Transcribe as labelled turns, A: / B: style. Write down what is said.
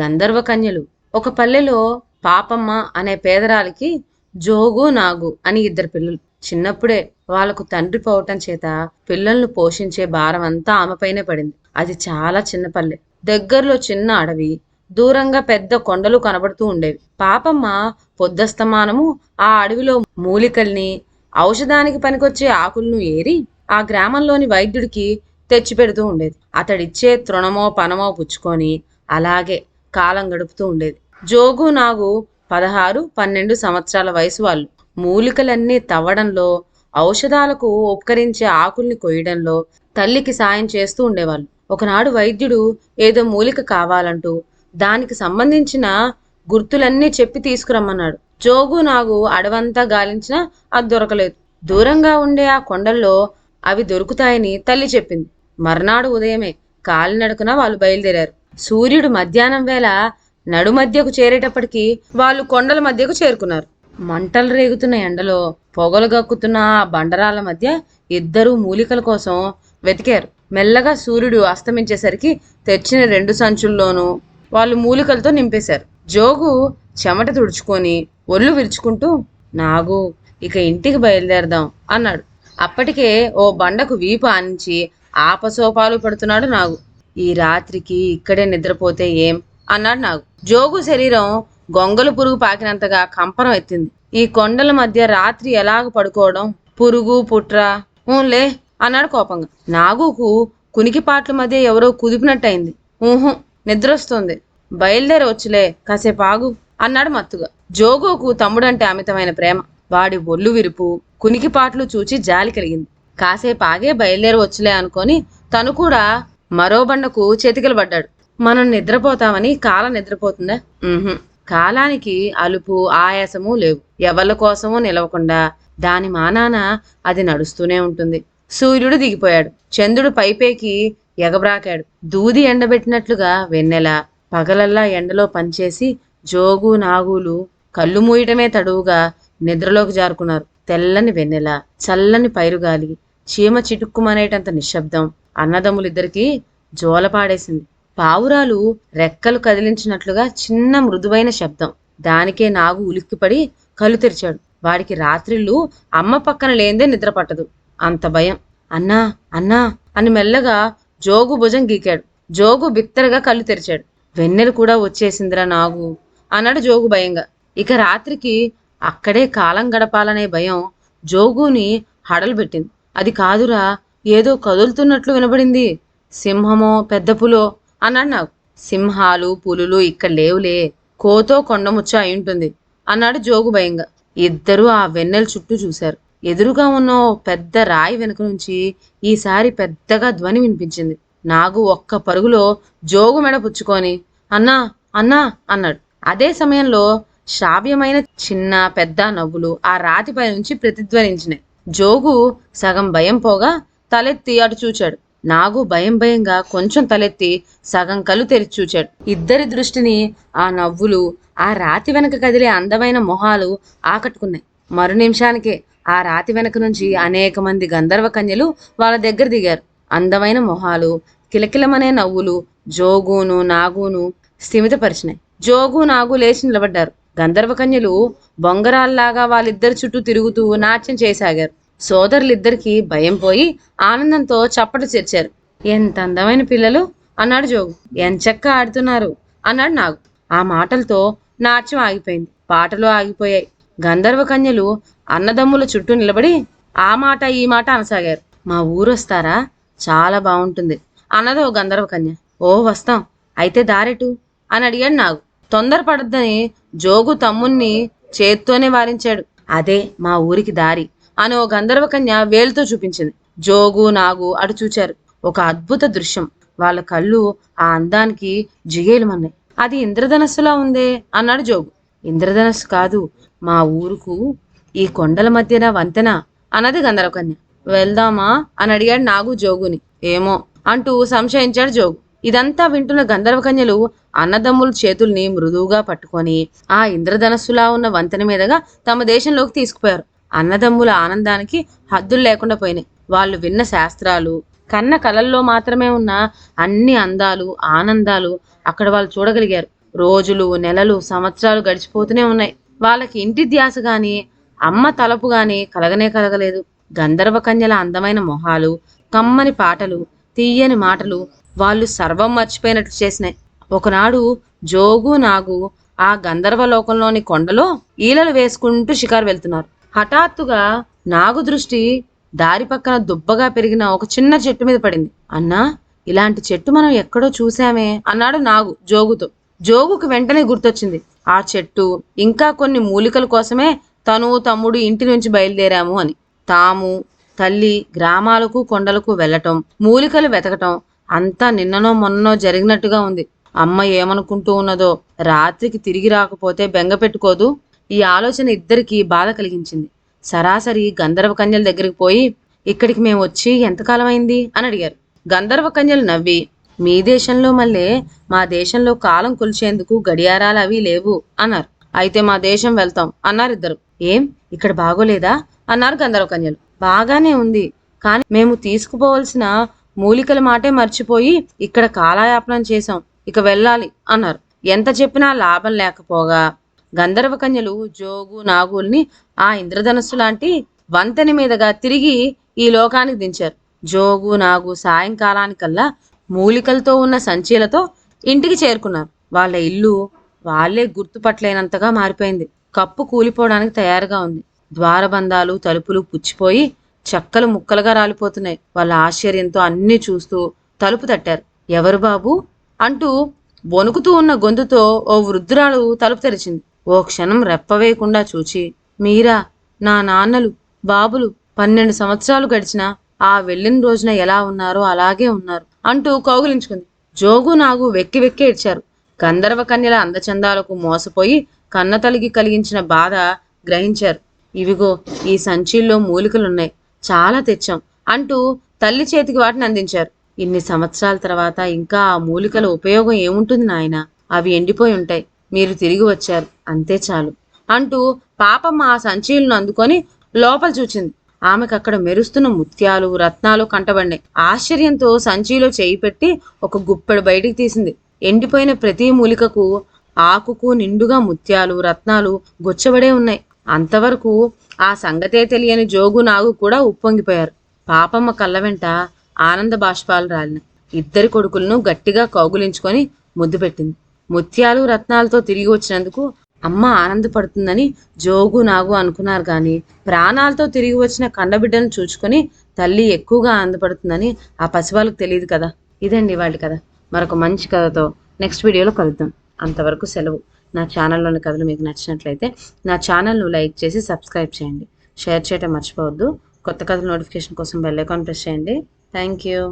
A: గంధర్వ కన్యలు. ఒక పల్లెలో పాపమ్మ అనే పేదరాలికి జోగు నాగు అని ఇద్దరు పిల్లలు. చిన్నప్పుడే వాళ్ళకు తండ్రి పోవటం చేత పిల్లల్ని పోషించే భారం అంతా ఆమెపైనే పడింది. అది చాలా చిన్న పల్లె. దగ్గరలో చిన్న అడవి దూరంగా పెద్ద కొండలు కనబడుతూ ఉండేవి. పాపమ్మ పొద్దస్తమానము ఆ అడవిలో మూలికల్ని ఔషధానికి పనికొచ్చే ఆకులను ఏరి ఆ గ్రామంలోని వైద్యుడికి తెచ్చిపెడుతూ ఉండేది. అతడిచ్చే తృణమో పనమో పుచ్చుకొని అలాగే కాలం గడుపుతూ ఉండేది. జోగు నాగు పదహారు పన్నెండు సంవత్సరాల వయసు వాళ్ళు. మూలికలన్నీ తవ్వడంలో ఔషధాలకు ఉపకరించే ఆకుల్ని కొయ్యడంలో తల్లికి సాయం చేస్తూ ఉండేవాళ్ళు. ఒకనాడు వైద్యుడు ఏదో మూలిక కావాలంటూ దానికి సంబంధించిన గుర్తులన్నీ చెప్పి తీసుకురమ్మన్నాడు. జోగు నాగు అడవంతా గాలించినా అది దొరకలేదు. దూరంగా ఉండే ఆ కొండల్లో అవి దొరుకుతాయని తల్లి చెప్పింది. మర్నాడు ఉదయమే కాలినడకన వాళ్ళు బయలుదేరారు. సూర్యుడు మధ్యాహ్నం వేళ నడుమధ్యకు చేరేటప్పటికి వాళ్ళు కొండల మధ్యకు చేరుకున్నారు. మంటలు రేగుతున్న ఎండలో పొగలు గక్కుతున్న ఆ బండరాల మధ్య ఇద్దరూ మూలికల కోసం వెతికారు. మెల్లగా సూర్యుడు అస్తమించేసరికి తెచ్చిన రెండు సంచుల్లోనూ వాళ్ళు మూలికలతో నింపేశారు. జోగు చెమట తుడుచుకొని ఒళ్ళు విరుచుకుంటూ నాగు ఇక ఇంటికి బయలుదేరదాం అన్నాడు. అప్పటికే ఓ బండకు వీపు ఆనించి ఆపసోపాలు పడుతున్నాడు నాగు. ఈ రాత్రికి ఇక్కడే నిద్రపోతే ఏం? అన్నాడు నాగు. జోగు శరీరం గొంగలు పురుగు పాకినంతగా కంపనం ఎత్తింది. ఈ కొండల మధ్య రాత్రి ఎలాగ పడుకోవడం? పురుగు పుట్ర? ఊన్లే అన్నాడు కోపంగా. నాగుకు కునికిపాట్ల మధ్య ఎవరో కుదిపినట్టయింది. ఊహు నిద్రొస్తుంది. బయలుదేరి వచ్చులే కాసేపు ఆగు అన్నాడు మత్తుగా. జోగోకు తమ్ముడంటే అమితమైన ప్రేమ. వాడి ఒళ్ళు విరుపు కునికిపాట్లు చూచి జాలి కలిగింది. కాసేపు ఆగే బయలుదేరి వచ్చులే అనుకొని తను కూడా మరో బండకు చేతికలు పడ్డాడు. మనం నిద్రపోతామని కాలం నిద్రపోతుందా. కాలానికి అలుపు ఆయాసము లేవు. ఎవరి కోసమూ నిలవకుండా దాని మానాన అది నడుస్తూనే ఉంటుంది. సూర్యుడు దిగిపోయాడు. చంద్రుడు పైపేకి ఎగబ్రాకాడు. దూది ఎండబెట్టినట్లుగా వెన్నెల పగలల్లా ఎండలో పనిచేసి జోగు నాగులు కళ్ళు మూయటమే తడువుగా నిద్రలోకి జారుకున్నారు. తెల్లని వెన్నెల చల్లని పైరుగాలి చీమ చిటుక్కుమనేటంత నిశ్శబ్దం. అన్నదమ్ములిద్దరికీ జోలపాడేసింది పావురాలు రెక్కలు కదిలించినట్లుగా చిన్న మృదువైన శబ్దం. దానికే నాగు ఉలిక్కిపడి కళ్ళు తెరిచాడు. వాడికి రాత్రిళ్ళు అమ్మ పక్కన లేందే నిద్ర పట్టదు. అంత భయం. అన్నా అన్నా అని మెల్లగా జోగు భుజం గీకాడు. జోగు బిత్తరగా కళ్ళు తెరిచాడు. వెన్నెలు కూడా వచ్చేసిందిరా నాగు అన్నాడు జోగు భయంగా. ఇక రాత్రికి అక్కడే కాలం గడపాలనే భయం జోగుని హడలు పెట్టింది అది కాదురా ఏదో కదులుతున్నట్లు వినబడింది. సింహమో పెద్ద పులో అన్నాడు. నాకు సింహాలు పులులు ఇక్కడ లేవులే. కోతో కొండముచ్చ అయి ఉంటుంది. అన్నాడు జోగు భయంగా. ఇద్దరూ ఆ వెన్నెల చుట్టూ చూశారు. ఎదురుగా ఉన్న ఓ పెద్ద రాయి వెనుక నుంచి ఈసారి పెద్దగా ధ్వని వినిపించింది. నాగు ఒక్క పరుగులో జోగు మెడ పుచ్చుకొని అన్నా అన్నా అన్నాడు. అదే సమయంలో శ్రావ్యమైన చిన్న పెద్ద నవ్వులు ఆ రాతిపై నుంచి ప్రతిధ్వనించినాయి. జోగు సగం భయం పోగా తలెత్తి అటు చూచాడు. నాగు భయం భయంగా కొంచెం తలెత్తి సగం కళ్ళు తెరిచి చూచాడు. ఇద్దరి దృష్టిని ఆ నవ్వులు ఆ రాతి వెనక కదిలే అందమైన మొహాలు ఆకట్టుకున్నాయి. మరు నిమిషానికే ఆ రాతి వెనక నుంచి అనేక మంది గంధర్వ కన్యలు వాళ్ళ దగ్గర దిగారు. అందమైన మొహాలు కిలకిలమనే నవ్వులు జోగును నాగును స్థిమితపరిచినాయి. జోగు నాగు లేచి నిలబడ్డారు. గంధర్వ కన్యలు బొంగరాల్లాగా వాళ్ళిద్దరి చుట్టూ తిరుగుతూ నాట్యం చేయసాగారు సోదరులిద్దరికీ భయం పోయి ఆనందంతో చప్పట్లు చేర్చారు. ఎంత అందమైన పిల్లలు అన్నాడు జోగు. ఎంచక్క ఆడుతున్నారు అన్నాడు నాగు. ఆ మాటలతో నాట్యం ఆగిపోయింది. పాటలు ఆగిపోయాయి. గంధర్వ కన్యలు అన్నదమ్ముల చుట్టూ నిలబడి ఆ మాట ఈ మాట అనసాగారు. మా ఊరొస్తారా? చాలా బాగుంటుంది అన్నది ఓ గంధర్వ కన్య. ఓ వస్తాం. అయితే దారెటు అని అడిగాడు నాగు. తొందరపడద్దని జోగు తమ్ముణ్ణి చేత్తోనే వారించాడు. అదే మా ఊరికి దారి. అని ఓ గంధర్వకన్య వేలుతో చూపించింది. జోగు నాగు అటు చూచారు. ఒక అద్భుత దృశ్యం. వాళ్ళ కళ్ళు ఆ అందానికి జిగేలుమన్నాయి. అది ఇంద్రధనస్సులా ఉందే అన్నాడు జోగు. ఇంద్రధనస్సు కాదు మా ఊరుకు ఈ కొండల మధ్యన వంతెన అన్నది గంధర్వకన్య. వెళ్దామా అని అడిగాడు నాగు జోగుని. ఏమో అంటూ సంశయించాడు జోగు. ఇదంతా వింటున్న గంధర్వకన్యలు అన్నదమ్ములు అన్నదమ్ముల చేతుల్ని మృదువుగా పట్టుకొని ఆ ఇంద్రధనస్సులా ఉన్న వంతెన మీదగా తమ దేశంలోకి తీసుకుపోయారు. అన్నదమ్ముల ఆనందానికి హద్దులు లేకుండా పోయినాయి. వాళ్ళు విన్న శాస్త్రాలు కన్న కలల్లో మాత్రమే ఉన్న అన్ని అందాలు ఆనందాలు అక్కడ వాళ్ళు చూడగలిగారు. రోజులు నెలలు సంవత్సరాలు గడిచిపోతూనే ఉన్నాయి. వాళ్ళకి ఇంటి ధ్యాస గాని అమ్మ తలపు గాని కలగనే కలగలేదు. గంధర్వ కన్యల అందమైన మొహాలు కమ్మని పాటలు తీయని మాటలు వాళ్ళు సర్వం మర్చిపోయినట్లు చేసినాయి. ఒకనాడు జోగు నాగు ఆ గంధర్వ లోకంలోని కొండలో ఈలలు వేసుకుంటూ షికారు వెళ్తున్నారు. హఠాత్తుగా నాగు దృష్టి దారి పక్కన దుబ్బగా పెరిగిన ఒక చిన్న చెట్టు మీద పడింది. అన్నా ఇలాంటి చెట్టు మనం ఎక్కడో చూసామే అన్నాడు నాగు జోగుతో. జోగుకు వెంటనే గుర్తొచ్చింది. ఆ చెట్టు ఇంకా కొన్ని మూలికల కోసమే తను తమ్ముడు ఇంటి నుంచి బయలుదేరాము అని. తాము తల్లి గ్రామాలకు కొండలకు వెళ్ళటం మూలికలు వెతకటం అంతా నిన్ననో మొన్ననో జరిగినట్టుగా ఉంది. అమ్మ ఏమనుకుంటూ ఉన్నదో రాత్రికి తిరిగి రాకపోతే బెంగ పెట్టుకోదు. ఈ ఆలోచన ఇద్దరికీ బాధ కలిగించింది. సరాసరి గంధర్వ కన్యల దగ్గరికి పోయి ఇక్కడికి మేము వచ్చి ఎంతకాలం అయింది అని అడిగారు. గంధర్వ కన్యలు నవ్వి మీ దేశంలో మళ్ళీ మా దేశంలో కాలం కొలిచేందుకు గడియారాలు అవి లేవు అన్నారు. అయితే మా దేశం వెళ్తాం అన్నారు ఇద్దరు. ఏం? ఇక్కడ బాగోలేదా? అన్నారు గంధర్వ కన్యలు. బాగానే ఉంది కానీ మేము తీసుకుపోవలసిన మూలికల మాటే మర్చిపోయి ఇక్కడ కాలయాపనం చేశాం. ఇక వెళ్ళాలి అన్నారు. ఎంత చెప్పినా లాభం లేకపోగా గంధర్వ కన్యలు జోగు నాగుల్ని ఆ ఇంద్రధనస్సు లాంటి వంతెన మీదుగా తిరిగి ఈ లోకానికి దించారు. జోగు నాగు సాయంకాలానికల్లా మూలికలతో ఉన్న సంచీలతో ఇంటికి చేరుకున్నారు. వాళ్ళ ఇల్లు వాళ్ళే గుర్తుపట్టలేనంతగా మారిపోయింది. కప్పు కూలిపోవడానికి తయారుగా ఉంది. ద్వారబంధాలు తలుపులు పుచ్చిపోయి చెక్కలు ముక్కలుగా రాలిపోతున్నాయి. వాళ్ళ ఆశ్చర్యంతో అన్నీ చూస్తూ తలుపు తట్టారు. ఎవరు బాబు? అంటూ వణుకుతూ ఉన్న గొంతుతో ఓ వృద్ధురాలు తలుపు తెరిచింది. ఓ క్షణం రెప్పవేయకుండా చూచి మీరా నా నాన్నలు బాబులు పన్నెండు సంవత్సరాలు గడిచినా ఆ వెళ్ళిన రోజున ఎలా ఉన్నారో అలాగే ఉన్నారు అంటూ కౌగిలించుకుంది. జోగు నాగు వెక్కి వెక్కి ఏడ్చారు. గంధర్వ కన్యల అందచందాలకు మోసపోయి కన్నతలికి కలిగించిన బాధ గ్రహించారు. ఇవిగో ఈ సంచీల్లో మూలికలున్నాయి. చాలా తెచ్చాం అంటూ తల్లి చేతికి వాటిని అందించారు. ఇన్ని సంవత్సరాల తర్వాత ఇంకా ఆ మూలికల ఉపయోగం ఏముంటుంది నాయన? అవి ఎండిపోయి ఉంటాయి. మీరు తిరిగి వచ్చారు. అంతే చాలు. అంటూ పాపమ్మ ఆ సంచీలను అందుకొని లోపల చూచింది. ఆమెకు అక్కడ మెరుస్తున్న ముత్యాలు రత్నాలు కంటబడినాయి. ఆశ్చర్యంతో సంచిలో చేయి పెట్టి ఒక గుప్పెడు బయటికి తీసింది. ఎండిపోయిన ప్రతి మూలికకు ఆకుకు నిండుగా ముత్యాలు రత్నాలు గుచ్చబడే ఉన్నాయి. అంతవరకు ఆ సంగతే తెలియని జోగు నాగు కూడా ఉప్పొంగిపోయారు. పాపమ్మ కళ్ళ వెంట ఆనంద బాష్పాలు రాలిన ఇద్దరి కొడుకులను గట్టిగా కౌగులించుకొని ముద్దు పెట్టింది. ముత్యాలు రత్నాలతో తిరిగి వచ్చినందుకు అమ్మ ఆనందపడుతుందని జోగు నాగు అనుకున్నారు కానీ ప్రాణాలతో తిరిగి వచ్చిన కండబిడ్డను చూచుకొని తల్లి ఎక్కువగా ఆనందపడుతుందని ఆ పసివాళ్ళకు తెలియదు కదా. ఇదండి వాళ్ళ కథ. మరొక మంచి కథతో నెక్స్ట్ వీడియోలో కలుద్దాం. అంతవరకు సెలవు. నా ఛానల్లోని కథలు మీకు నచ్చినట్లయితే నా ఛానల్ను లైక్ చేసి సబ్స్క్రైబ్ చేయండి. షేర్ చేయటం మర్చిపోవద్దు. కొత్త కథల నోటిఫికేషన్ కోసం బెల్ ఐకాన్ ప్రెస్ చేయండి. Thank you.